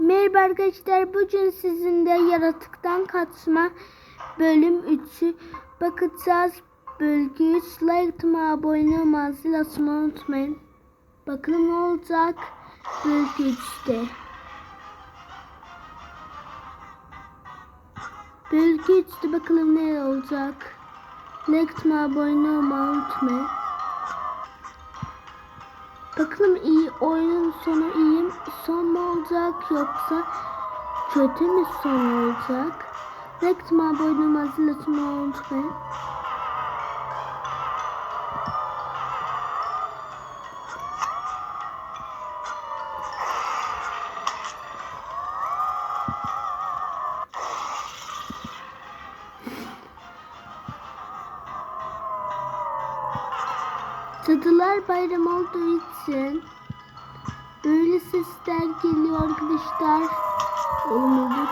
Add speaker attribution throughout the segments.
Speaker 1: Merhaba arkadaşlar. Bugün sizinle yaratıktan kaçma bölüm 3'ü bakacağız. Bölge 3 like atma abone olmayı açmayı unutmayın. Bakalım ne olacak bölge 3'te. Bölge 3'te bakalım ne olacak. Like atma abone olmayı unutmayın. Bakalım iyi oyunun sonu iyi son mu olacak yoksa kötü mü son olacak? Reklam abone olmayı zil açmayı Cadılar bayram olduğu için böyle sesler geliyor arkadaşlar. Olmadık.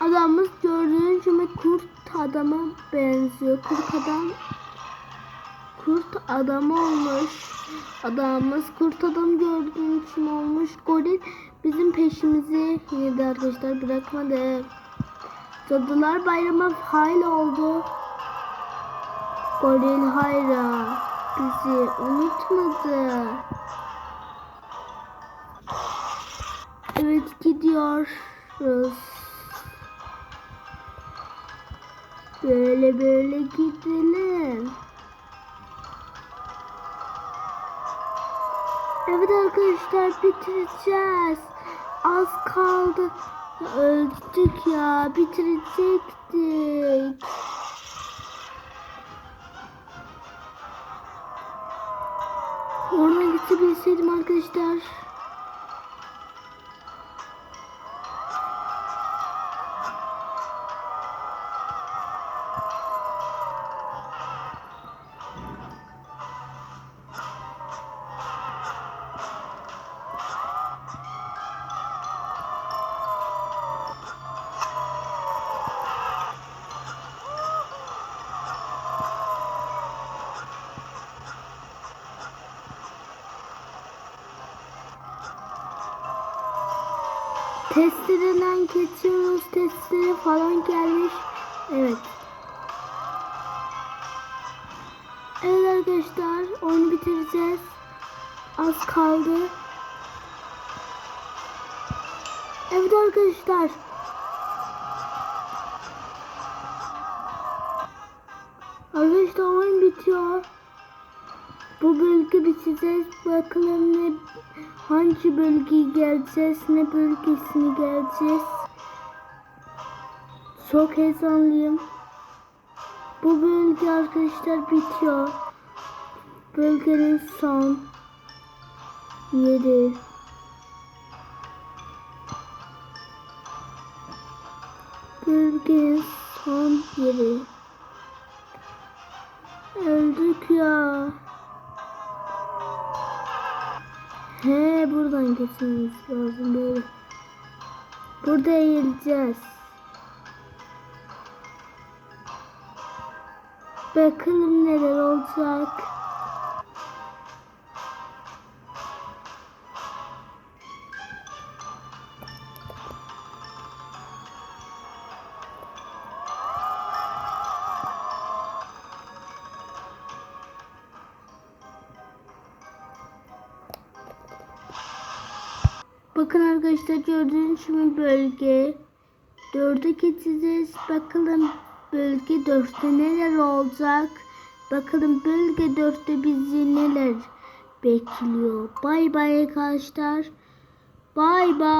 Speaker 1: Adamımız gördüğünüz gibi kurt adama benziyor. Kurt adam kurt adam olmuş. Adamımız kurt adam gördüğünüz için olmuş. Goril bizim peşimizi yedi arkadaşlar bırakmadı. Cadılar bayramı hayli oldu. Goril hayra bizi unutmadı. Evet gidiyoruz. Böyle böyle gidelim. Evet arkadaşlar bitireceğiz. Az kaldı. Öldük ya. Bitirecektik. Oraya gitsebilseydim arkadaşlar. Testereden geçiyoruz. Testere falan gelmiş. Evet. Evet arkadaşlar oyunu bitireceğiz. Az kaldı. Evet arkadaşlar. Arkadaşlar oyun bitiyor. Bu bölge biteceğiz. Bakalım ne hangi bölgeye geleceğiz, ne bölgesini geleceğiz. Çok heyecanlıyım. Bu bölge arkadaşlar bitiyor. Bölgenin son yeri. Bölgenin son yeri. Öldük ya. He buradan geçmemiz lazım böyle. Burada eğileceğiz. Bakalım neler olacak. Bakın arkadaşlar gördüğünüz gibi bölge dörde geçeceğiz. Bakalım bölge dörtte neler olacak. Bakalım bölge dörtte bizi neler bekliyor. Bay bay arkadaşlar. Bay bay.